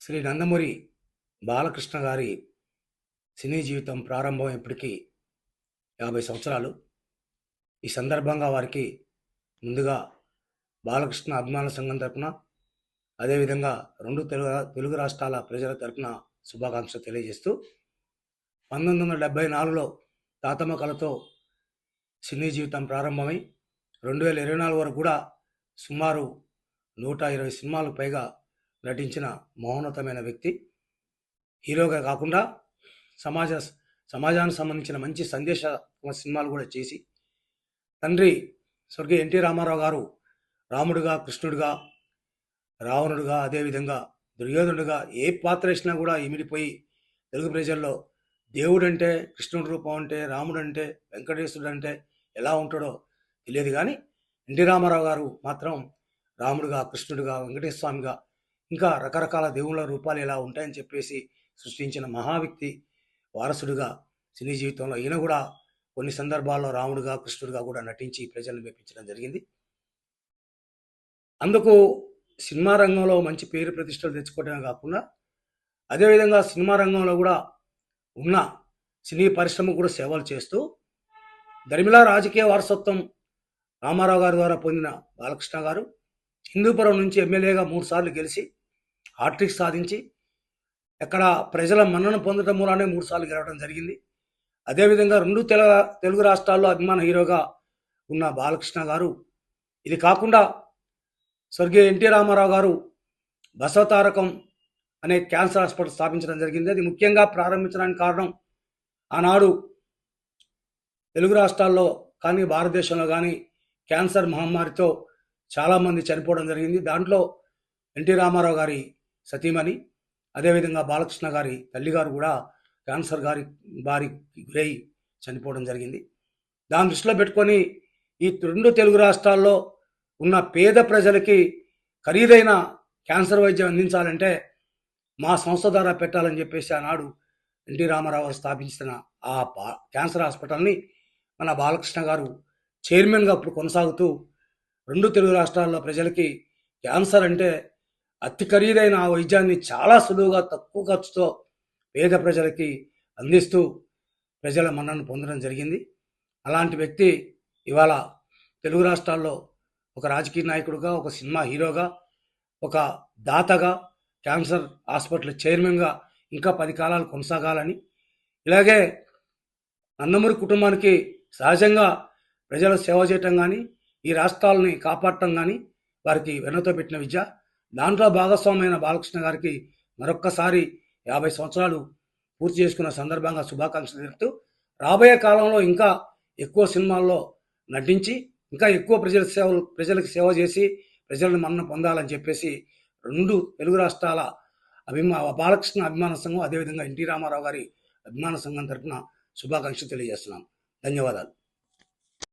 శ్రీ నందమూరి బాలకృష్ణ గారి సినీ జీవితం ప్రారంభం ఇప్పటికీ యాభై సంవత్సరాలు. ఈ సందర్భంగా వారికి ముందుగా బాలకృష్ణ అభిమాన సంఘం తరపున అదేవిధంగా రెండు తెలుగు తెలుగు రాష్ట్రాల ప్రజల తరపున శుభాకాంక్షలు తెలియజేస్తూ పంతొమ్మిది వందల డెబ్బై నాలుగులో తాతమ్మ కళతో సినీ జీవితం ప్రారంభమై రెండు వేల ఇరవై నాలుగు వరకు కూడా సుమారు నూట ఇరవై సినిమాలకు పైగా నటించిన మహోన్నతమైన వ్యక్తి. హీరోగా కాకుండా సమాజ సమాజానికి సంబంధించిన మంచి సందేశ సినిమాలు కూడా చేసి. తండ్రి స్వర్గీయ ఎన్టీ రామారావు గారు రాముడుగా కృష్ణుడిగా రావణుడుగా అదేవిధంగా దుర్యోధనుడుగా ఏ పాత్ర వేసినా కూడా ఇమిడిపోయి తెలుగు ప్రజల్లో దేవుడు అంటే కృష్ణుడి రూపం అంటే రాముడు అంటే వెంకటేశ్వరుడు అంటే ఎలా ఉంటాడో తెలియదు కానీ ఎన్టీ రామారావు గారు మాత్రం రాముడుగా కృష్ణుడిగా వెంకటేశ్వర స్వామిగా ఇంకా రకరకాల దేవుళ్ళ రూపాలు ఎలా ఉంటాయని చెప్పేసి సృష్టించిన మహావ్యక్తి వారసుడిగా సినీ జీవితంలో ఈయన కూడా కొన్ని సందర్భాల్లో రాముడుగా కృష్ణుడిగా కూడా నటించి ప్రజలను మెప్పించడం జరిగింది. అందుకు సినిమా రంగంలో మంచి పేరు ప్రతిష్టలు తెచ్చుకోవడమే కాకుండా అదేవిధంగా సినిమా రంగంలో కూడా ఉన్న సినీ పరిశ్రమ కూడా సేవలు చేస్తూ ధర్మిళ రాజకీయ వారసత్వం రామారావు గారి ద్వారా పొందిన బాలకృష్ణ గారు హిందూపురం నుంచి ఎమ్మెల్యేగా మూడు సార్లు గెలిచి హాట్రిక్ సాధించి ఎక్కడ ప్రజల మన్నన పొందడం మూలానే మూడు సార్లు గెలవడం జరిగింది. అదేవిధంగా రెండు తెలుగు తెలుగు రాష్ట్రాల్లో అభిమాన హీరోగా ఉన్న బాలకృష్ణ గారు ఇది కాకుండా స్వర్గీయ ఎన్టీ రామారావు గారు బసవతారకం అనే క్యాన్సర్ హాస్పిటల్ స్థాపించడం జరిగింది. అది ముఖ్యంగా ప్రారంభించడానికి కారణం ఆనాడు తెలుగు రాష్ట్రాల్లో కానీ భారతదేశంలో కానీ క్యాన్సర్ మహమ్మారితో చాలామంది చనిపోవడం జరిగింది. దాంట్లో ఎన్టీ రామారావు గారి సతీమణి. అదేవిధంగా బాలకృష్ణ గారి తల్లిగారు కూడా క్యాన్సర్ గారి బారి గురై చనిపోవడం జరిగింది. దాని దృష్టిలో పెట్టుకొని ఈ రెండు తెలుగు రాష్ట్రాల్లో ఉన్న పేద ప్రజలకి ఖరీదైన క్యాన్సర్ వైద్యం అందించాలంటే మా సంస్థ ద్వారా పెట్టాలని చెప్పేసి ఆనాడు ఎన్టీ రామారావు స్థాపించిన ఆ క్యాన్సర్ హాస్పిటల్ని మన బాలకృష్ణ గారు చైర్మన్గా అప్పుడు కొనసాగుతూ రెండు తెలుగు రాష్ట్రాల్లో ప్రజలకి క్యాన్సర్ అంటే అతి ఖరీదైన ఆ వైద్యాన్ని చాలా సులువుగా తక్కువ ఖర్చుతో పేద ప్రజలకి అందిస్తూ ప్రజల మన్నను పొందడం జరిగింది. అలాంటి వ్యక్తి ఇవాళ తెలుగు రాష్ట్రాల్లో ఒక రాజకీయ నాయకుడుగా ఒక సినిమా హీరోగా ఒక దాతగా క్యాన్సర్ హాస్పిటల్ చైర్మన్గా ఇంకా పది కాలాలు కొనసాగాలని ఇలాగే నందమూరి కుటుంబానికి సహజంగా ప్రజల సేవ చేయటం కానీ ఈ రాష్ట్రాలని కాపాడటం కానీ వారికి వెన్నతో పెట్టిన విద్య దాంట్లో భాగస్వామైన బాలకృష్ణ గారికి మరొక్కసారి యాభై సంవత్సరాలు పూర్తి చేసుకున్న సందర్భంగా శుభాకాంక్షలు తెలుపుతూ రాబోయే కాలంలో ఇంకా ఎక్కువ సినిమాల్లో నటించి ఇంకా ఎక్కువ ప్రజల సేవలు ప్రజలకు సేవ చేసి ప్రజలను మన్న పొందాలని చెప్పేసి రెండు తెలుగు రాష్ట్రాల అభిమా బాలకృష్ణ అభిమాన సంఘం అదేవిధంగా ఎన్టీ రామారావు గారి అభిమాన సంఘం తరపున శుభాకాంక్షలు తెలియజేస్తున్నాం. ధన్యవాదాలు.